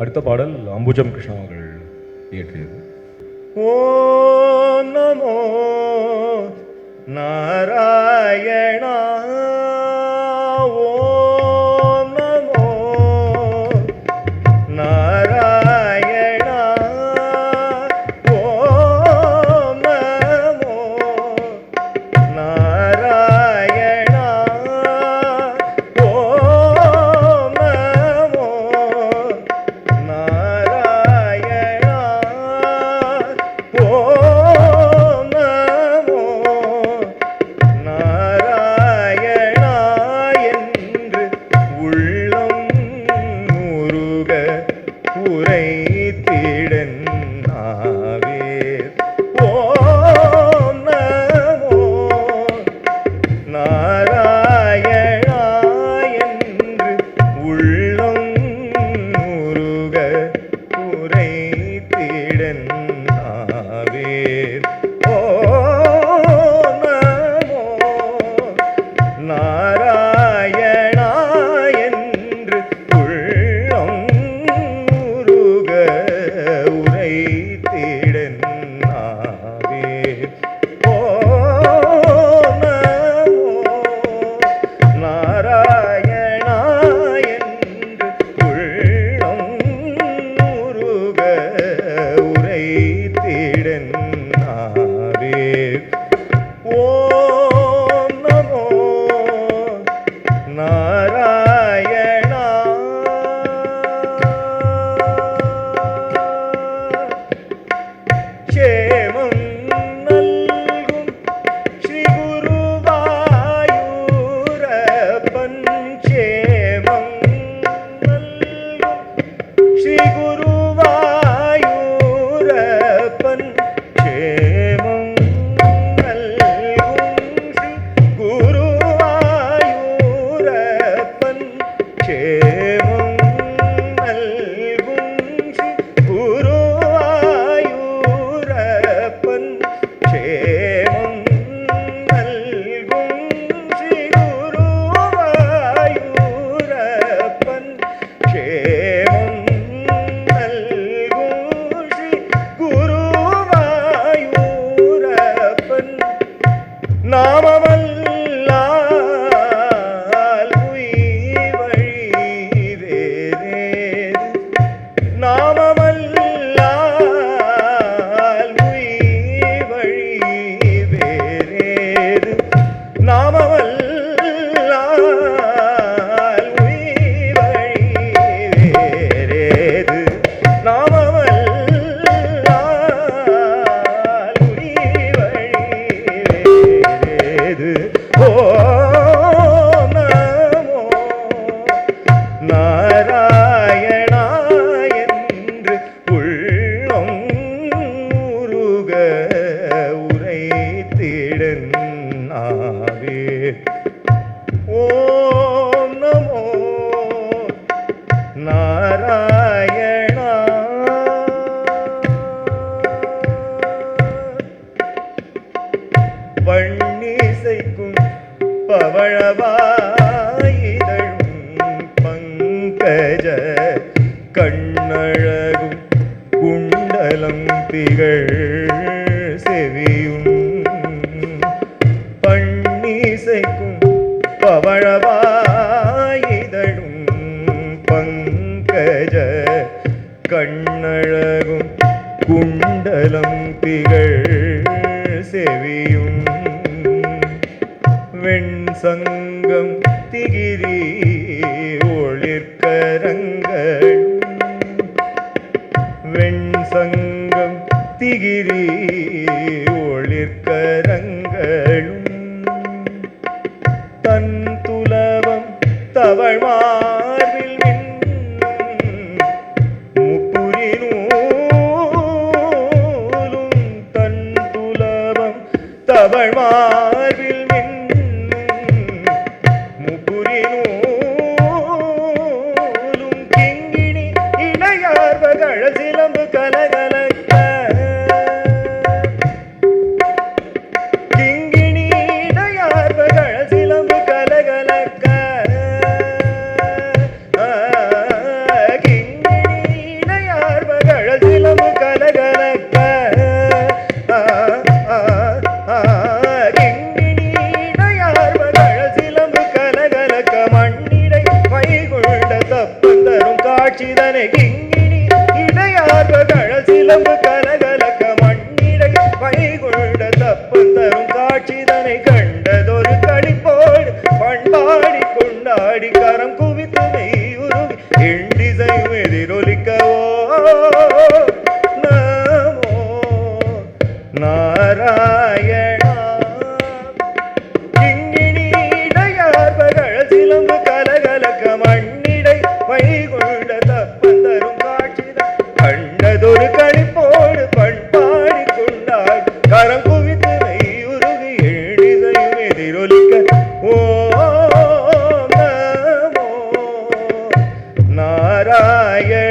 அடுத்த பாடல் அம்புஜம் கிருஷ்ணா அவர்கள் இயற்றியது. ஓ நமோ நாராயணா உரை பன்னிசைக்கும் பவழவாயிதழும் பங்கஜ கண்ணழகும் குண்டலம் திகழ் செவியும் பன்னிசைக்கும் பவழவாயிதழும் பங்கஜ கண்ணழகும் குண்டலம் திகழ் செவியும் சங்கம் திகிரி ஒளிர்கரங்கள் வெண் சங்கம் திகிரி ஒளிர்கரங்களும் தன் துலவம் தவழ்வா நாராயண